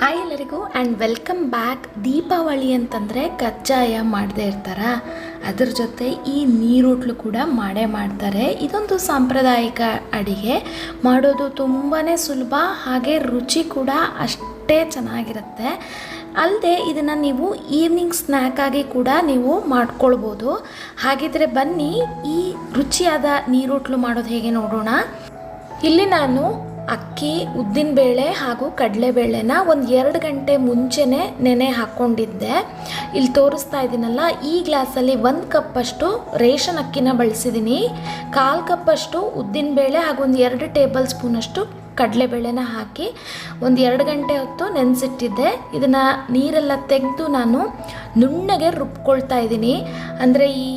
Hi ಎಲ್ಲರಿಗೂ and welcome back Deepavali ಅಂತಂದರೆ ಕಜ್ಜಾಯ ಮಾಡದೇ ಇರ್ತಾರ. ಅದ್ರ ಜೊತೆ ಈ ನೀರೂಟ್ಲು ಕೂಡ ಮಾಡೇ ಮಾಡ್ತಾರೆ. ಇದೊಂದು ಸಾಂಪ್ರದಾಯಿಕ ಅಡಿಗೆ. ಮಾಡೋದು ತುಂಬಾ ಸುಲಭ, ಹಾಗೆ ರುಚಿ ಕೂಡ ಅಷ್ಟೇ ಚೆನ್ನಾಗಿರುತ್ತೆ. ಅಲ್ಲದೆ ಇದನ್ನು ನೀವು ಈವ್ನಿಂಗ್ ಸ್ನ್ಯಾಕಾಗಿ ಕೂಡ ನೀವು ಮಾಡ್ಕೊಳ್ಬೋದು. ಹಾಗಿದ್ರೆ ಬನ್ನಿ, ಈ ರುಚಿಯಾದ ನೀರೂಟ್ಲು ಮಾಡೋದು ಹೇಗೆ ನೋಡೋಣ. ಇಲ್ಲಿ ನಾನು ಅಕ್ಕಿ, ಉದ್ದಿನಬೇಳೆ ಹಾಗೂ ಕಡಲೆಬೇಳೆನ ಒಂದು ಎರಡು ಗಂಟೆ ಮುಂಚೆನೇ ನೆನೆ ಹಾಕ್ಕೊಂಡಿದ್ದೆ ಇಲ್ಲಿ ತೋರಿಸ್ತಾ ಇದ್ದೀನಲ್ಲ ಈ ಗ್ಲಾಸಲ್ಲಿ ಒಂದು ಕಪ್ಪಷ್ಟು ರೇಷನ್ ಅಕ್ಕಿನ ಬಳಸಿದ್ದೀನಿ ಕಾಲು ಕಪ್ಪಷ್ಟು ಉದ್ದಿನಬೇಳೆ ಹಾಗೂ ಒಂದು ಎರಡು ಟೇಬಲ್ ಸ್ಪೂನಷ್ಟು ಕಡಲೆಬೇಳೆನ ಹಾಕಿ ಒಂದು ಎರಡು ಗಂಟೆ ಹೊತ್ತು ನೆನೆಸಿಟ್ಟಿದ್ದೆ. ಇದನ್ನು ನೀರೆಲ್ಲ ತೆಗೆದು ನಾನು ನುಣ್ಣಗೆ ರುಬ್ಕೊಳ್ತಾ ಇದ್ದೀನಿ ಅಂದರೆ ಈ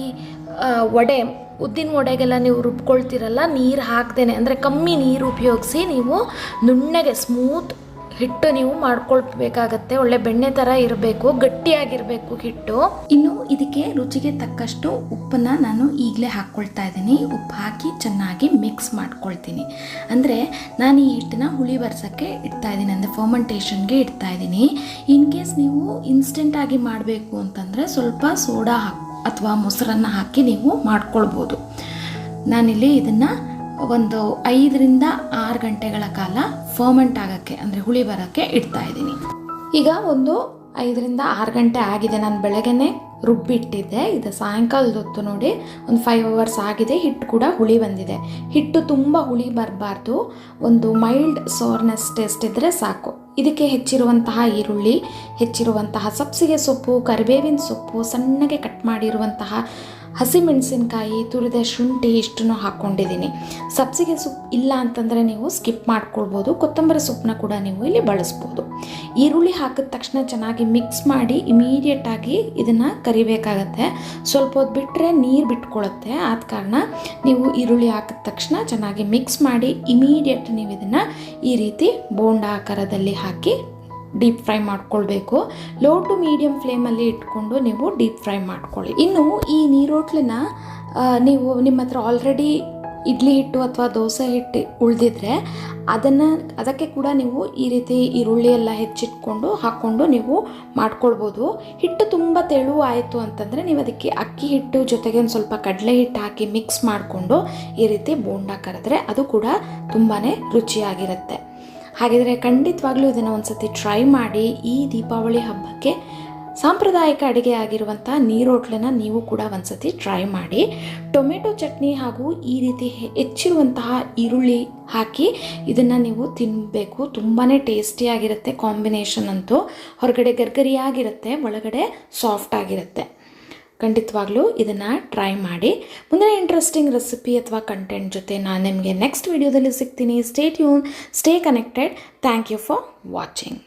ವಡೆ ಉದ್ದಿನ ವಡೆಗೆಲ್ಲ ನೀವು ರುಬ್ಕೊಳ್ತಿರಲ್ಲ, ನೀರು ಹಾಕ್ದೇನೆ, ಅಂದರೆ ಕಮ್ಮಿ ನೀರು ಉಪಯೋಗಿಸಿ ನೀವು ನುಣ್ಣಗೆ ಸ್ಮೂತ್ ಹಿಟ್ಟು ನೀವು ಮಾಡ್ಕೊಳ್ಬೇಕಾಗತ್ತೆ. ಒಳ್ಳೆ ಬೆಣ್ಣೆ ಥರ ಇರಬೇಕು, ಗಟ್ಟಿಯಾಗಿರಬೇಕು ಹಿಟ್ಟು. ಇನ್ನು ಇದಕ್ಕೆ ರುಚಿಗೆ ತಕ್ಕಷ್ಟು ಉಪ್ಪನ್ನು ನಾನು ಈಗಲೇ ಹಾಕ್ಕೊಳ್ತಾ ಇದ್ದೀನಿ. ಉಪ್ಪು ಹಾಕಿ ಚೆನ್ನಾಗಿ ಮಿಕ್ಸ್ ಮಾಡ್ಕೊಳ್ತೀನಿ. ಅಂದರೆ ನಾನು ಈ ಹಿಟ್ಟನ್ನ ಹುಳಿ ಬರ್ಸೋಕ್ಕೆ ಇಡ್ತಾ ಇದ್ದೀನಿ, ಅಂದರೆ ಫರ್ಮೆಂಟೇಷನ್ಗೆ ಇಡ್ತಾ ಇದ್ದೀನಿ. ಇನ್ ಕೇಸ್ ನೀವು ಇನ್ಸ್ಟೆಂಟಾಗಿ ಮಾಡಬೇಕು ಅಂತಂದರೆ ಸ್ವಲ್ಪ ಸೋಡಾ ಹಾಕಿ ಅಥವಾ ಮೊಸರನ್ನು ಹಾಕಿ ನೀವು ಮಾಡ್ಕೊಳ್ಬೋದು. ನಾನಿಲ್ಲಿ ಇದನ್ನು ಒಂದು ಐದರಿಂದ ಆರು ಗಂಟೆಗಳ ಕಾಲ ಫರ್ಮೆಂಟ್ ಆಗೋಕ್ಕೆ, ಅಂದರೆ ಹುಳಿ ಬರೋಕ್ಕೆ ಇಡ್ತಾ ಇದ್ದೀನಿ. ಈಗ ಒಂದು ಐದರಿಂದ ಆರು ಗಂಟೆ ಆಗಿದೆ. ನಾನು ಬೆಳಗ್ಗೆ ರುಬ್ಬಿಟ್ಟಿದ್ದೆ. ಇದು ಸಾಯಂಕಾಲದ ಹೊತ್ತು ನೋಡಿ, ಒಂದು ಫೈವ್ ಅವರ್ಸ್ ಆಗಿದೆ. ಹಿಟ್ಟು ಕೂಡ ಹುಳಿ ಬಂದಿದೆ. ಹಿಟ್ಟು ತುಂಬ ಹುಳಿ ಬರಬಾರ್ದು. ಒಂದು ಮೈಲ್ಡ್ ಸೋರ್ನೆಸ್ ಟೇಸ್ಟ್ ಇದ್ದರೆ ಸಾಕು. ಇದಕ್ಕೆ ಹೆಚ್ಚಿರುವಂತಹ ಈರುಳ್ಳಿ ಹೆಚ್ಚಿರುವಂತಹ ಸಬ್ಸಿಗೆ ಸೊಪ್ಪು ಕರಿಬೇವಿನ ಸೊಪ್ಪು ಸಣ್ಣಗೆ ಕಟ್ ಮಾಡಿರುವಂತಹ ಹಸಿಮೆಣಸಿನ್ಕಾಯಿ, ತುರಿದ ಶುಂಠಿ ಇಷ್ಟನ್ನು ಹಾಕ್ಕೊಂಡಿದ್ದೀನಿ. ಸಬ್ಸಿಗೆ ಸೊಪ್ಪು ಇಲ್ಲ ಅಂತಂದರೆ ನೀವು ಸ್ಕಿಪ್ ಮಾಡ್ಕೊಳ್ಬೋದು. ಕೊತ್ತಂಬರಿ ಸೊಪ್ಪನ್ನ ಕೂಡ ನೀವು ಇಲ್ಲಿ ಬಳಸ್ಬೋದು. ಈರುಳ್ಳಿ ಹಾಕಿದ ತಕ್ಷಣ ಚೆನ್ನಾಗಿ ಮಿಕ್ಸ್ ಮಾಡಿ ಇಮಿಡಿಯೇಟಾಗಿ ಇದನ್ನು ಕರಿಬೇಕಾಗತ್ತೆ. ಸ್ವಲ್ಪ ಹೊತ್ತು ಬಿಟ್ಟರೆ ನೀರು ಬಿಟ್ಕೊಳ್ಳುತ್ತೆ ಆದ ಕಾರಣ ನೀವು ಈರುಳ್ಳಿ ಹಾಕಿದ ತಕ್ಷಣ ಚೆನ್ನಾಗಿ ಮಿಕ್ಸ್ ಮಾಡಿ ಇಮಿಡಿಯೇಟ್ ನೀವು ಇದನ್ನು ಈ ರೀತಿ ಬೋಂಡ ಆಕಾರದಲ್ಲಿ ಹಾಕಿ ಡೀಪ್ ಫ್ರೈ ಮಾಡ್ಕೊಳ್ಬೇಕು. ಲೋ ಟು ಮೀಡಿಯಮ್ ಫ್ಲೇಮಲ್ಲಿ ಇಟ್ಕೊಂಡು ನೀವು ಡೀಪ್ ಫ್ರೈ ಮಾಡ್ಕೊಳ್ಳಿ. ಇನ್ನು ಈ ನೀರೋಟ್ಲನ್ನ ನೀವು ನಿಮ್ಮ ಹತ್ರ ಆಲ್ರೆಡಿ ಇಡ್ಲಿ ಹಿಟ್ಟು ಅಥವಾ ದೋಸೆ ಹಿಟ್ಟು ಉಳಿದಿದ್ರೆ ಅದನ್ನು, ಅದಕ್ಕೆ ಕೂಡ ನೀವು ಈ ರೀತಿ ಈರುಳ್ಳಿ ಎಲ್ಲ ಹೆಚ್ಚಿಟ್ಕೊಂಡು ಹಾಕ್ಕೊಂಡು ನೀವು ಮಾಡ್ಕೊಳ್ಬೋದು. ಹಿಟ್ಟು ತುಂಬ ತೆಳು ಆಯಿತು ಅಂತಂದರೆ ನೀವು ಅದಕ್ಕೆ ಅಕ್ಕಿ ಹಿಟ್ಟು ಜೊತೆಗೆ ಒಂದು ಸ್ವಲ್ಪ ಕಡಲೆ ಹಿಟ್ಟು ಹಾಕಿ ಮಿಕ್ಸ್ ಮಾಡಿಕೊಂಡು ಈ ರೀತಿ ಬೋಂಡ ಕರೆದ್ರೆ ಅದು ಕೂಡ ತುಂಬಾ ರುಚಿಯಾಗಿರುತ್ತೆ. ಹಾಗಿದ್ರೆ ಖಂಡಿತವಾಗ್ಲೂ ಇದನ್ನು ಒಂದ್ಸತಿ ಟ್ರೈ ಮಾಡಿ ಈ ದೀಪಾವಳಿ ಹಬ್ಬಕ್ಕೆ ಸಾಂಪ್ರದಾಯಿಕ ಅಡುಗೆ ಆಗಿರುವಂಥ ನೀರೋಟ್ಲನ್ನ ನೀವು ಕೂಡ ಒಂದ್ಸತಿ ಟ್ರೈ ಮಾಡಿ. ಟೊಮೆಟೊ ಚಟ್ನಿ ಹಾಗೂ ಈ ರೀತಿ ಹೆಚ್ಚಿರುವಂತಹ ಈರುಳ್ಳಿ ಹಾಕಿ ಇದನ್ನು ನೀವು ತಿನ್ನಬೇಕು ತುಂಬಾ ಟೇಸ್ಟಿಯಾಗಿರುತ್ತೆ ಕಾಂಬಿನೇಷನ್ ಅಂತೂ. ಹೊರಗಡೆ ಗರ್ಗರಿಯಾಗಿರುತ್ತೆ, ಒಳಗಡೆ ಸಾಫ್ಟ್ ಆಗಿರುತ್ತೆ. ಖಂಡಿತವಾಗ್ಲೂ ಇದನ್ನು ಟ್ರೈ ಮಾಡಿ. ಮುಂದಿನ ಇಂಟ್ರೆಸ್ಟಿಂಗ್ ರೆಸಿಪಿ ಅಥವಾ ಕಂಟೆಂಟ್ ಜೊತೆ ನಾನು ನಿಮಗೆ ನೆಕ್ಸ್ಟ್ ವಿಡಿಯೋದಲ್ಲಿ ಸಿಗ್ತೀನಿ. Stay tune stay connected thank you for watching